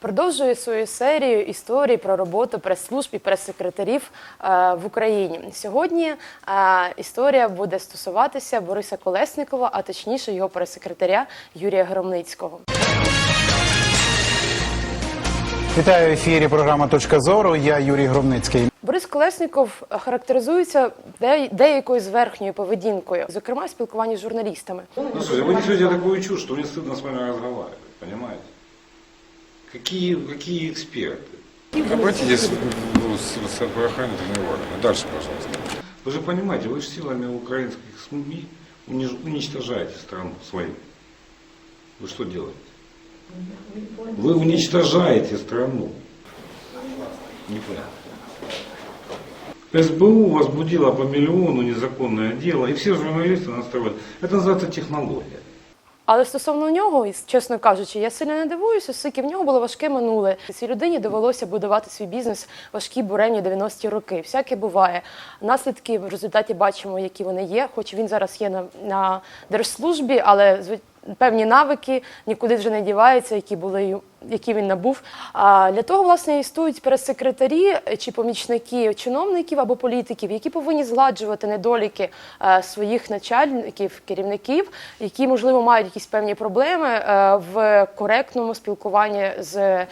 Продовжує свою серію історій про роботу прес-служб і прес-секретарів е, в Україні. Сьогодні е, історія буде стосуватися Бориса Колесникова, а точніше його прес-секретаря Юрія Громницького. Вітаю в ефірі. Програма Точка зору. Я Юрій Громницький. Борис Колесніков характеризується де- деякою зверхньою поведінкою, зокрема в спілкуванні з журналістами. Ну, слушай, вы несете такую чушь, что мне стыдно с вами разговаривать, понимаете? Какие, какие эксперты? Обратитесь ну, с, с правоохранительными органами. Дальше, пожалуйста. Вы же понимаете, вы же силами украинских СМИ уничтожаете страну свою. Вы что делаете? Вы уничтожаете страну. Не понял. СБУ возбудила по миллиону незаконное дело, и все журналисты настроены. Это называется технология. Але стосовно нього, чесно кажучи, я сильно не дивуюся, оскільки в нього було важке минуле. Цій людині довелося будувати свій бізнес важкі буремні 90-ті роки. Всяке буває. Наслідки в результаті бачимо, які вони є. Хоч він зараз є на, на держслужбі, але певні навики нікуди вже не діваються, які були які він набув. А для того, власне, існують прес-секретарі чи помічники чиновників або політиків, які повинні згладжувати недоліки е, своїх начальників, керівників, які можливо мають якісь певні проблеми е, в коректному спілкуванні з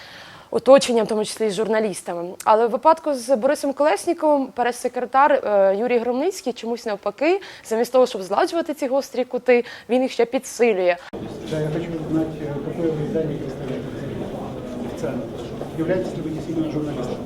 Оточенням, в тому числі і з журналістами, але в випадку з Борисом Колесніковим, прес-секретар е, Юрій Громницький чомусь навпаки, замість того, щоб зладжувати ці гострі кути, він їх ще підсилює. Да, я хочу узнать, э, какое вы издание представляете официально. Являетесь ли вы действительно журналистом?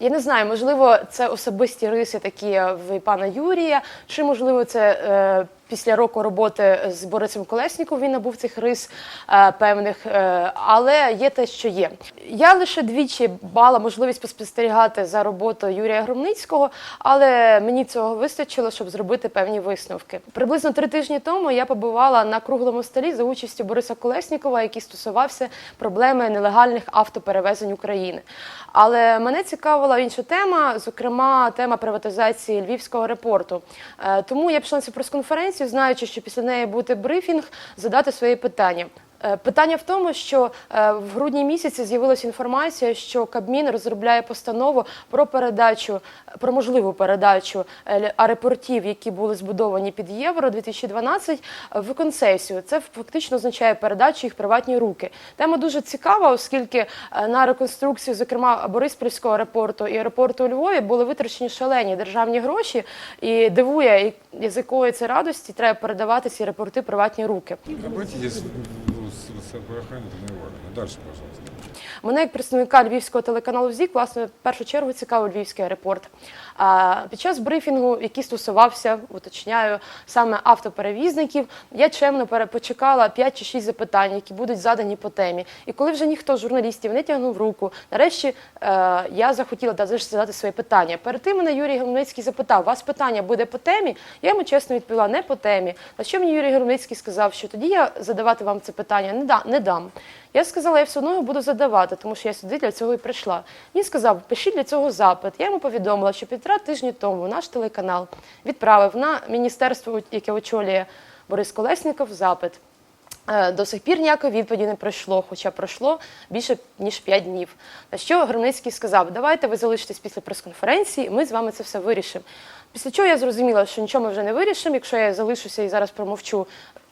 Я не знаю, можливо, це особисті риси такі в пана Юрія, чи можливо це е, після року роботи з Борисом Колесніковим він набув цих рис е, певних, е, але є те, що є. Я лише двічі мала можливість поспостерігати за роботою Юрія Громницького, але мені цього вистачило, щоб зробити певні висновки. Приблизно три тижні тому я побувала на круглому столі за участю Бориса Колеснікова, який стосувався проблеми нелегальних автоперевезень України. Але мене цікавила інша тема, зокрема тема приватизації львівського аеропорту. Е, Тому я пішла на цю прес-конференцію, знаючи, що після неї буде брифінг, задати свої питання. Е, Питання в тому, що е, в грудні місяці з'явилася інформація, що Кабмін розробляє постанову про передачу, про можливу передачу е, аеропортів, які були збудовані під євро 2012, в концесію. Це фактично означає передачу їх приватні руки. Тема дуже цікава, оскільки на реконструкцію, зокрема Бориспільського аеропорту і аеропорту у Львові, були витрачені шалені державні гроші, і дивує, з якої це радості треба передавати ці аеропорти приватні руки. С. Дальше, пожалуйста. Мене як представника львівського телеканалу ЗІК, власне, в першу чергу цікавив львівський аеропорт. А, під час брифінгу, який стосувався, уточняю, саме автоперевізників, я чемно почекала 5 чи 6 запитань, які будуть задані по темі. І коли вже ніхто з журналістів не тягнув руку, нарешті е, я захотіла та, задати свої питання. Перед тим мене Юрій Громницький запитав: у вас питання буде по темі? Я йому чесно відповіла, не по темі. На що мені Юрій Громницький сказав, що тоді я задавати вам це питання не, не дам. Я сказала, я все одно його буду задавати, тому що я сюди для цього і прийшла. Він сказав, пишіть для цього запит. Я йому повідомила, що півтора тижні тому наш телеканал відправив на міністерство, яке очолює Борис Колесніков, запит. Е, До сих пір ніякої відповіді не пройшло, хоча пройшло більше ніж 5 днів. На що Громницький сказав: давайте ви залишитесь після прес-конференції, ми з вами це все вирішимо. Після чого я зрозуміла, що нічого ми вже не вирішимо, якщо я залишуся і зараз промовчу.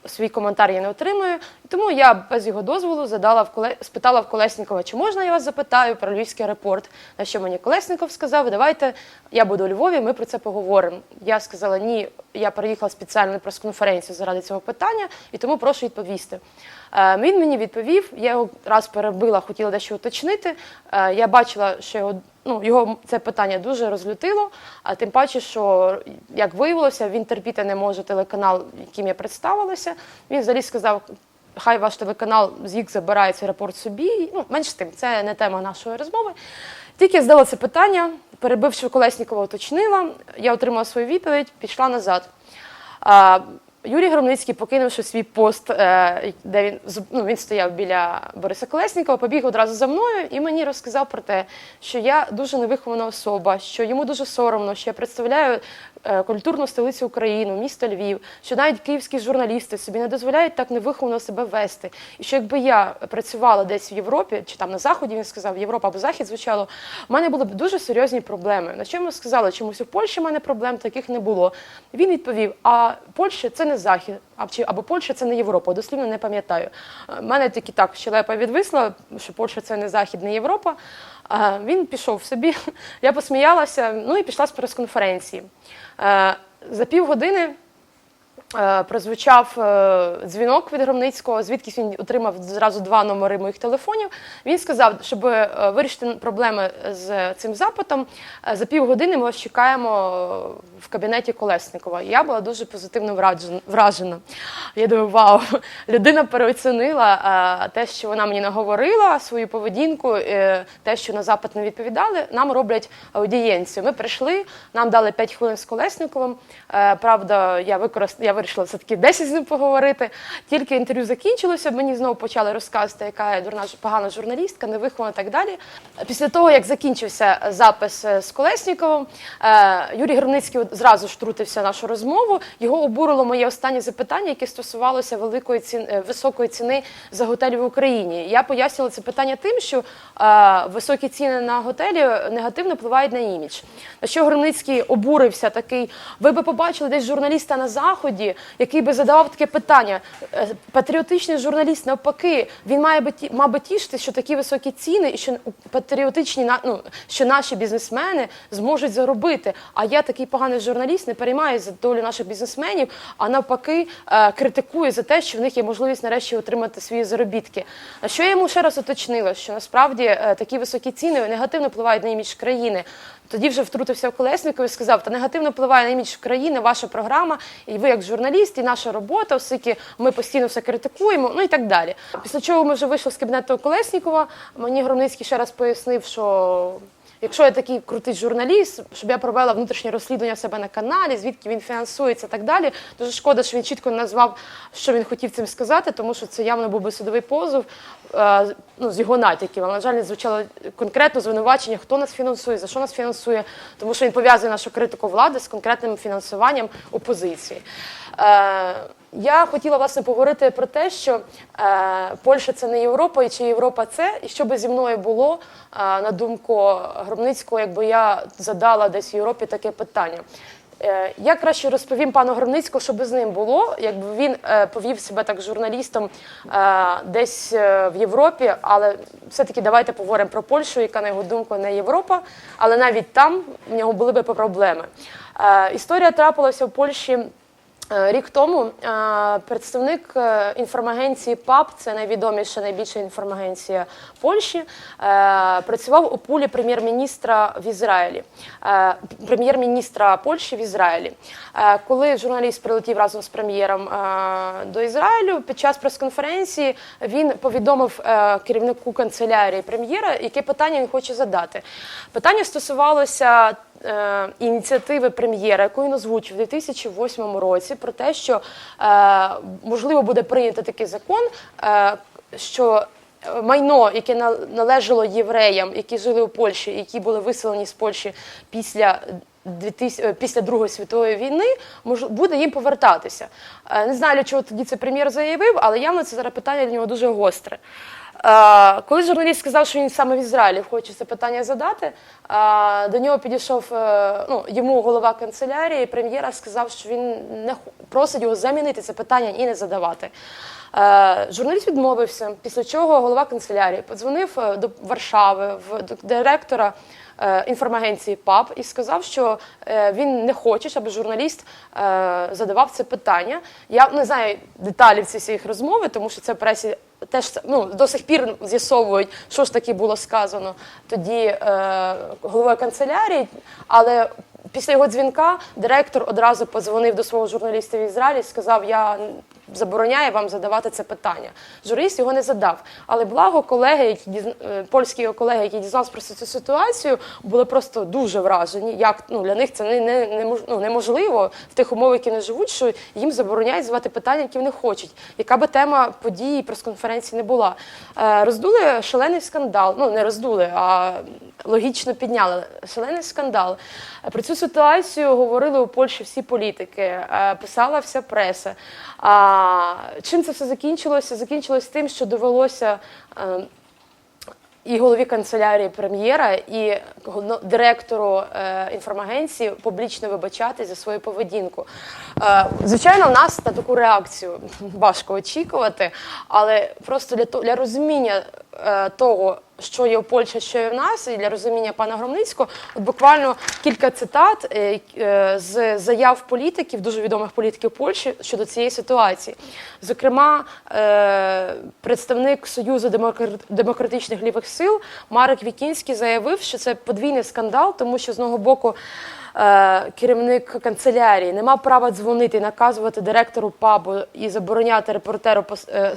Свій коментар я не отримую, тому я без його дозволу задала в коле... спитала в Колеснікова, чи можна я вас запитаю про львівський аеропорт. На що мені Колесніков сказав, давайте я буду у Львові, ми про це поговоримо. Я сказала, ні, я приїхала спеціально на прес-конференцію заради цього питання, і тому прошу відповісти. Е, Він мені відповів, я його раз перебила, хотіла дещо уточнити. Е, Я бачила, що його ну, його це питання дуже розлютило, а тим паче, що як виявилося, він терпіти не може телеканал, яким я представилася. Він взагалі сказав. Хай ваш телеканал ЗІК забирає цей рапорт собі. Ну, менш тим, це не тема нашої розмови. Тільки я здала це питання, перебивши Колеснікова, уточнила, я отримала свою відповідь, пішла назад. Юрій Громницький, покинувши свій пост, е, де він ну, він стояв біля Бориса Колеснікова, побіг одразу за мною і мені розказав про те, що я дуже невихована особа, що йому дуже соромно, що я представляю культурну столицю України, місто Львів, що навіть київські журналісти собі не дозволяють так невиховано себе вести. І що якби я працювала десь в Європі, чи там на Заході він сказав, Європа або Захід звучало, в мене були б дуже серйозні проблеми. На чому сказали, чомусь у Польщі в мене проблем таких не було. Він відповів: а Польща це не Захід, або Польща це не Європа. Дослівно не пам'ятаю. У мене тільки так щелепа відвисла, що Польща це не Захід, не Європа. Він пішов собі, я посміялася, ну і пішла з прес-конференції. Е, За півгодини прозвучав е, дзвінок від Громницького, звідки він отримав зразу два номери моїх телефонів. Він сказав, щоб е, вирішити проблеми з цим запитом, е, за півгодини ми вас чекаємо е, в кабінеті Колесникова. Я була дуже позитивно вражена. Я думаю, вау, людина переоцінила е, те, що вона мені наговорила, свою поведінку, е, те, що на запит не відповідали, нам роблять аудієнцію. Ми прийшли, нам дали 5 хвилин з Колесниковим. Е, Правда, я використ... вирішила все-таки 10 з ним поговорити. Тільки інтерв'ю закінчилося, мені знову почали розказувати, яка я дурна погана журналістка, невихована і так далі. Після того, як закінчився запис е, з Колесніковим, е, Юрій Громницький зразу ж в нашу розмову. Його обурило моє останнє запитання, яке стосувалося великої ціни, е, високої ціни за готелі в Україні. Я пояснювала це питання тим, що високі ціни на готелі негативно впливають на імідж. На що Громницький обурився такий. Ви би побачили десь журналіста на заході, який би задавав таке питання. Е, Патріотичний журналіст навпаки, він має би би тішити, що такі високі ціни, і що патріотичні ну, що наші бізнесмени зможуть заробити. А я такий поганий журналіст, не переймаю за долю наших бізнесменів, а навпаки е, критикую за те, що в них є можливість нарешті отримати свої заробітки. На що я йому ще раз уточнила, що насправді е, такі високі ціни негативно впливають на імідж країни. Тоді вже втрутився Колесников і сказав, та негативно впливає на імідж країни ваша програма, і ви як журналіст, і наша робота, оскільки ми постійно все критикуємо, ну і так далі. Після чого ми вже вийшли з кабінету Колеснікова, мені Громницький ще раз пояснив, що якщо я такий крутий журналіст, щоб я провела внутрішнє розслідування себе на каналі, звідки він фінансується і так далі. Дуже шкода, що він чітко назвав, що він хотів цим сказати, тому що це явно був би судовий позов е, ну, з його натяків. Але, на жаль, звучало конкретно звинувачення, хто нас фінансує, за що нас фінансує, тому що він пов'язує нашу критику влади з конкретним фінансуванням опозиції. Я хотіла власне поговорити про те, що е, Польща це не Європа, і чи Європа це, і що би зі мною було е, на думку Громницького, якби я задала десь в Європі таке питання. Е, Я краще розповім пану Громницькому, що би з ним було, якби він е, повів себе так журналістом е, десь е, в Європі, але все-таки давайте поговоримо про Польщу, яка на його думку не Європа, але навіть там в нього були би проблеми. Е, Історія трапилася в Польщі. Е, Рік тому е, представник е, інформагенції ПАП, це найвідоміша, найбільша інформагенція Польщі, працював у пулі прем'єр-міністра в Ізраїлі, прем'єр-міністра Польщі в Ізраїлі. Коли журналіст прилетів разом з прем'єром до Ізраїлю, під час прес-конференції він повідомив керівнику канцелярії прем'єра, яке питання він хоче задати. Питання стосувалося ініціативи прем'єра, яку він озвучив у 2008 році, про те, що е, можливо буде прийнято такий закон, е, що е, майно, яке належало євреям, які жили у Польщі, які були виселені з Польщі після 2000, після Другої світової війни, буде їм повертатися. Е, Не знаю, для чого тоді це прем'єр заявив, але явно це зараз питання для нього дуже гостре. Е, Коли журналіст сказав, що він саме в Ізраїлі хоче це питання задати, е, до нього підійшов е, ну, йому голова канцелярії, прем'єра сказав, що він не просить його замінити це питання і не задавати. Е, Журналіст відмовився, після чого голова канцелярії подзвонив е, до Варшави, до директора е, інформагенції ПАП і сказав, що е, він не хоче, щоб журналіст е, задавав це питання. Я не знаю деталів цієї розмови, тому що це пресі теж ну, до сих пір з'ясовують, що ж таки було сказано тоді е, головою канцелярії, але. Після його дзвінка директор одразу подзвонив до свого журналіста в Ізраїлі і сказав: Я забороняє вам задавати це питання. Журналіст його не задав. Але благо колеги, які дізна- е, польські колеги, які дізналися про цю ситуацію, були просто дуже вражені. Як ну для них це не, не, не ну, неможливо в тих умовах, які вони живуть, що їм забороняють задавати питання, які вони хочуть. Яка би тема події прес-конференції не була. Е, роздули шалений скандал. Ну не роздули, а логічно підняли шалений скандал. Про цю ситуацію говорили у Польщі всі політики, е, писала вся преса. Чим це все закінчилося? Закінчилось тим, що довелося. е, і голові канцелярії прем'єра, і директору е, інформагенції публічно вибачати за свою поведінку. Е, звичайно, в нас на таку реакцію важко очікувати, але просто для для розуміння того, що є в Польщі, що є в нас, і для розуміння пана Громницького, буквально кілька цитат е, е, з заяв політиків, дуже відомих політиків Польщі щодо цієї ситуації. Зокрема, е, представник Союзу демокр- демократичних лівих сил Марек Вікінський заявив, що це подвійний скандал, тому що з одного боку. Е, Керівник канцелярії не мав права дзвонити наказувати директору пабу і забороняти репортеру е,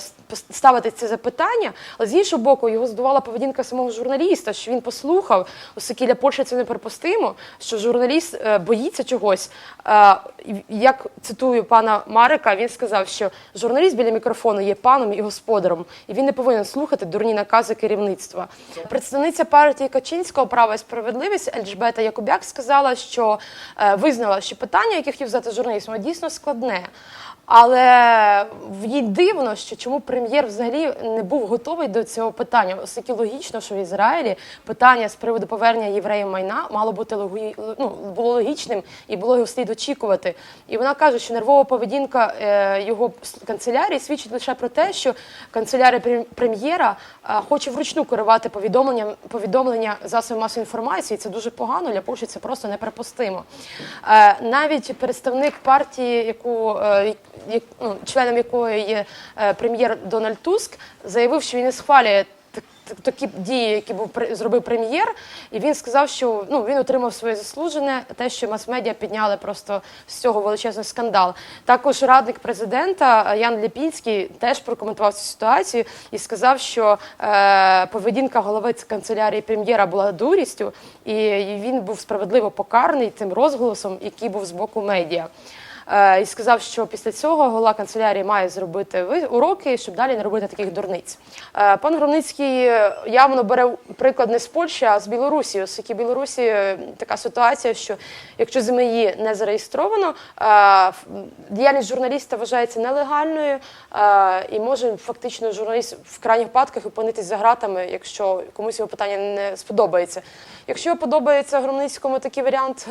ставити це запитання. Але з іншого боку, його здувала поведінка самого журналіста, що він послухав, оскільки для Польщі це неприпустимо, що журналіст е, боїться чогось. Е, Як цитую пана Марика, він сказав, що журналіст біля мікрофону є паном і господарем, і він не повинен слухати дурні накази керівництва. Представниця партії Качинського права і справедливість Ельжбета Якубяк сказала, що е, визнала, що питання, яке хотів задати журналіст, дійсно складне. Але їй дивно, що чому прем'єр взагалі не був готовий до цього питання, оскільки логічно, що в Ізраїлі питання з приводу повернення євреїв майна мало бути логі... ну, було логічним і було його слід очікувати. І вона каже, що нервова поведінка е, його канцелярії свідчить лише про те, що канцелярія прем'єра хоче вручну керувати повідомленням повідомлення засобів масової інформації. Це дуже погано для Польщі. Це просто неприпустимо. Е, навіть представник партії, яку е, ну, членом якої є е, прем'єр Дональд Туск, заявив, що він не схвалює так- так- такі дії, які був зробив прем'єр, і він сказав, що ну він отримав своє заслужене, те, що мас-медіа підняли просто з цього величезний скандал. Також радник президента е, Ян Ліпінський теж прокоментував цю ситуацію і сказав, що е, поведінка голови канцелярії прем'єра була дурістю, і він був справедливо покараний тим розголосом, який був з боку медіа. Е, і сказав, що після цього голова канцелярії має зробити уроки, щоб далі не робити таких дурниць. Е, Пан Громницький е, явно бере приклад не з Польщі, а з Білорусі, оскільки в Білорусі така ситуація, що якщо ЗМІ не зареєстровано, діяльність журналіста вважається нелегальною і може фактично журналіст в крайніх випадках опинитись за ґратами, якщо комусь його питання не сподобається. Якщо подобається Громницькому такий варіант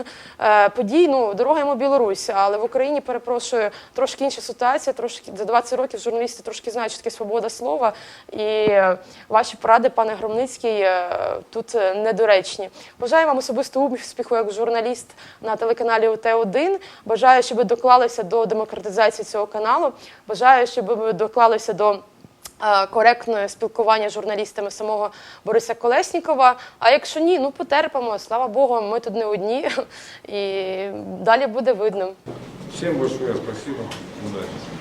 подій, ну дорога йому Білорусь, але в Україні перепрошую трошки інша ситуація. Трошки за 20 років журналісти трошки знають, що таке свобода слова, і е, ваші поради, пане Громницький, е, тут е, недоречні. Бажаю вам особисто успіху як журналіст на телеканалі УТ1. Бажаю, щоб ви доклалися до демократизації цього каналу. Бажаю, щоб ви доклалися до коректне спілкування з журналістами самого Бориса Колеснікова. А якщо ні, ну потерпимо. Слава Богу, ми тут не одні, і далі буде видно. Всем большое спасибо. Удачи.